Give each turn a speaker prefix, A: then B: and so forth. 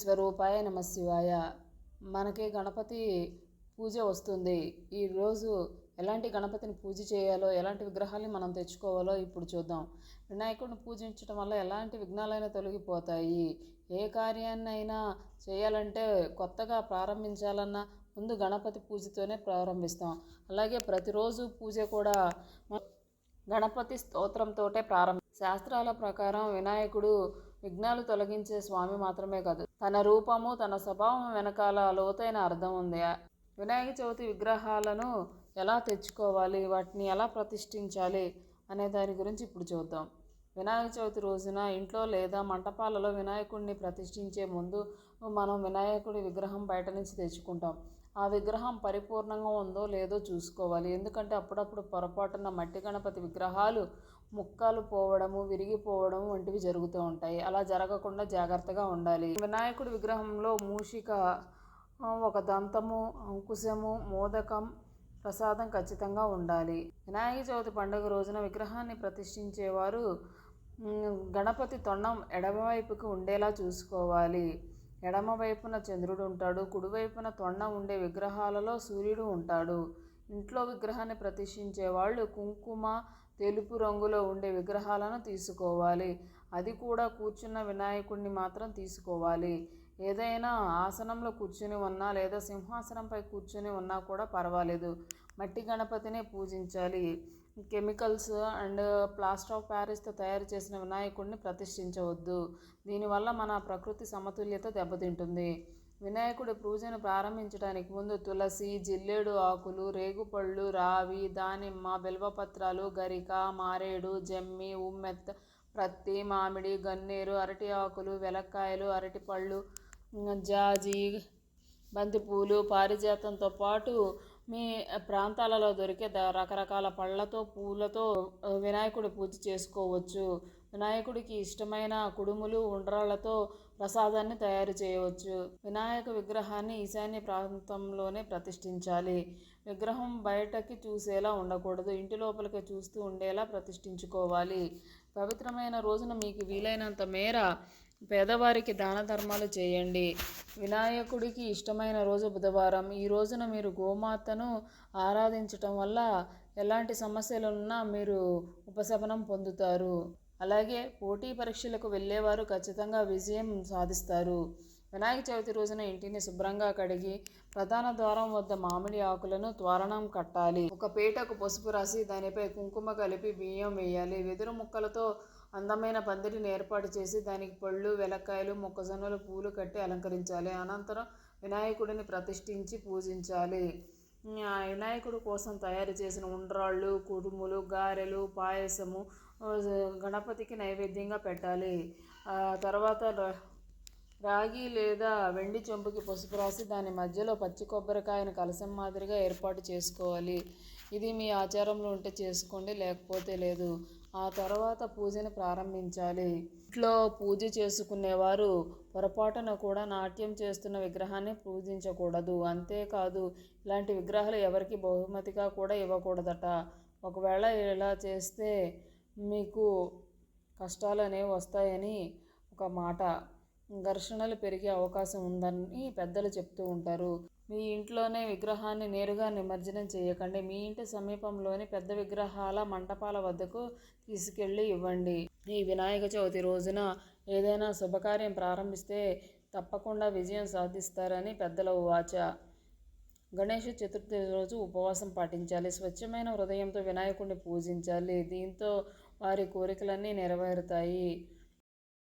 A: స్వరూపాయ నమ శివాయ. మనకి గణపతి పూజ వస్తుంది. ఈరోజు ఎలాంటి గణపతిని పూజ చేయాలో ఎలాంటి విగ్రహాన్ని మనం తెచ్చుకోవాలో ఇప్పుడు చూద్దాం. వినాయకుడిని పూజించడం వల్ల ఎలాంటి విఘ్నాలైనా తొలగిపోతాయి. ఏ కార్యాన్నైనా చేయాలంటే కొత్తగా ప్రారంభించాలన్నా ముందు గణపతి పూజతోనే ప్రారంభిస్తాం. అలాగే ప్రతిరోజు పూజ కూడా గణపతి స్తోత్రంతోటే ప్రారంభం శాస్త్రాల ప్రకారం వినాయకుడు విఘ్నాలు తొలగించే స్వామి మాత్రమే కాదు తన రూపము తన స్వభావం వెనకాల లోతైన అర్థం ఉంది. వినాయక చవితి విగ్రహాలను ఎలా తెచ్చుకోవాలి వాటిని ఎలా ప్రతిష్ఠించాలి అనే దాని గురించి ఇప్పుడు చూద్దాం. వినాయక చవితి రోజున ఇంట్లో లేదా మంటపాలలో వినాయకుడిని ప్రతిష్ఠించే ముందు మనం వినాయకుడి విగ్రహం బయట నుంచి తెచ్చుకుంటాం. ఆ విగ్రహం పరిపూర్ణంగా ఉందో లేదో చూసుకోవాలి. ఎందుకంటే అప్పుడప్పుడు పొరపాటున మట్టి గణపతి విగ్రహాలు ముక్కలు పోవడము విరిగిపోవడం వంటివి జరుగుతూ ఉంటాయి. అలా జరగకుండా జాగ్రత్తగా ఉండాలి. వినాయకుడి విగ్రహంలో మూషిక ఒక దంతము అంకుశము మోదకం ప్రసాదం ఖచ్చితంగా ఉండాలి. వినాయక చవితి పండుగ రోజున విగ్రహాన్ని ప్రతిష్ఠించేవారు గణపతి తొండం ఎడమవైపుకి ఉండేలా చూసుకోవాలి. ఎడమవైపున చంద్రుడు ఉంటాడు కుడివైపున తొండం ఉండే విగ్రహాలలో సూర్యుడు ఉంటాడు. ఇంట్లో విగ్రహాన్ని ప్రతిష్ఠించే వాళ్ళు కుంకుమ తెలుపు రంగులో ఉండే విగ్రహాలను తీసుకోవాలి. అది కూడా కూర్చున్న వినాయకుడిని మాత్రం తీసుకోవాలి. ఏదైనా ఆసనంలో కూర్చుని ఉన్నా లేదా సింహాసనంపై కూర్చుని ఉన్నా కూడా పర్వాలేదు. మట్టి గణపతినే పూజించాలి. కెమికల్స్ అండ్ ప్లాస్టర్ ఆఫ్ ప్యారిస్తో తయారు చేసిన వినాయకుడిని ప్రతిష్ఠించవద్దు. దీనివల్ల మన ప్రకృతి సమతుల్యత దెబ్బతింటుంది. వినాయకుడి పూజను ప్రారంభించడానికి ముందు తులసి జిల్లేడు ఆకులు రేగుపళ్ళు రావి దానిమ్మ బిల్వపత్రాలు గరిక మారేడు జమ్మి ఉమ్మెత్త ప్రత్తి మామిడి గన్నేరు అరటి ఆకులు వెలక్కాయలు అరటిపళ్ళు జాజి బంతిపూలు పారిజాతంతో పాటు మీ ప్రాంతాలలో దొరికే ద- రకరకాల పళ్ళతో పూలతో వినాయకుడు వినాయకుడి పూజ చేసుకోవచ్చు. వినాయకుడికి ఇష్టమైన కుడుములు ఉండ్రాళ్ళతో ప్రసాదాన్ని తయారు చేయవచ్చు. వినాయక విగ్రహాన్ని ఈశాన్య ప్రాంతంలోనే ప్రతిష్ఠించాలి. విగ్రహం బయటకి చూసేలా ఉండకూడదు. ఇంటి లోపలికి చూస్తూ ఉండేలా ప్రతిష్ఠించుకోవాలి. పవిత్రమైన రోజున మీకు వీలైనంత మేర పేదవారికి దాన ధర్మాలు చేయండి. వినాయకుడికి ఇష్టమైన రోజు బుధవారం. ఈ రోజున మీరు గోమాతను ఆరాధించటం వల్ల ఎలాంటి సమస్యలున్నా మీరు ఉపశమనం పొందుతారు. అలాగే పోటీ పరీక్షలకు వెళ్ళేవారు ఖచ్చితంగా విజయం సాధిస్తారు. వినాయక చవితి రోజున ఇంటిని శుభ్రంగా కడిగి ప్రధాన ద్వారం వద్ద మామిడి ఆకులను త్వరణం కట్టాలి. ఒక పీటకు పసుపు రాసి దానిపై కుంకుమ కలిపి బియ్యం వేయాలి. వెదురు ముక్కలతో అందమైన పందిరిని ఏర్పాటు చేసి దానికి పళ్ళు వెలక్కాయలు మొక్కజొన్నలు పూలు కట్టి అలంకరించాలి. అనంతరం వినాయకుడిని ప్రతిష్ఠించి పూజించాలి. వినాయకుడు కోసం తయారు చేసిన ఉండ్రాళ్ళు కుడుములు గారెలు పాయసము గణపతికి నైవేద్యంగా పెట్టాలి. తర్వాత రాగి లేదా వెండి చెంపుకి పసుపు రాసి దాని మధ్యలో పచ్చి కొబ్బరికాయను కలసం మాదిరిగా ఏర్పాటు చేసుకోవాలి. ఇది మీ ఆచారంలో ఉంటే చేసుకోండి లేకపోతే లేదు. ఆ తర్వాత పూజను ప్రారంభించాలి. ఇంట్లో పూజ చేసుకునేవారు పొరపాటున కూడా నాట్యం చేస్తున్న విగ్రహాన్ని పూజించకూడదు. అంతేకాదు ఇలాంటి విగ్రహాలు ఎవరికి బహుమతిగా కూడా ఇవ్వకూడదట. ఒకవేళ ఇలా చేస్తే మీకు కష్టాలు అనేవి వస్తాయని ఒక మాట. ఘర్షణలు పెరిగే అవకాశం ఉందని పెద్దలు చెప్తూ ఉంటారు. మీ ఇంట్లోనే విగ్రహాన్ని నేరుగా నిమజ్జనం చేయకండి. మీ ఇంటి సమీపంలోని పెద్ద విగ్రహాల మంటపాల వద్దకు తీసుకెళ్ళి ఇవ్వండి. ఈ వినాయక చవితి రోజున ఏదైనా శుభకార్యం ప్రారంభిస్తే తప్పకుండా విజయం సాధిస్తారని పెద్దల వాచ. గణేష చతుర్థి రోజు ఉపవాసం పాటించాలి. స్వచ్ఛమైన హృదయంతో వినాయకుడిని పూజించాలి. దీంతో వారి కోరికలన్నీ నెరవేరుతాయి.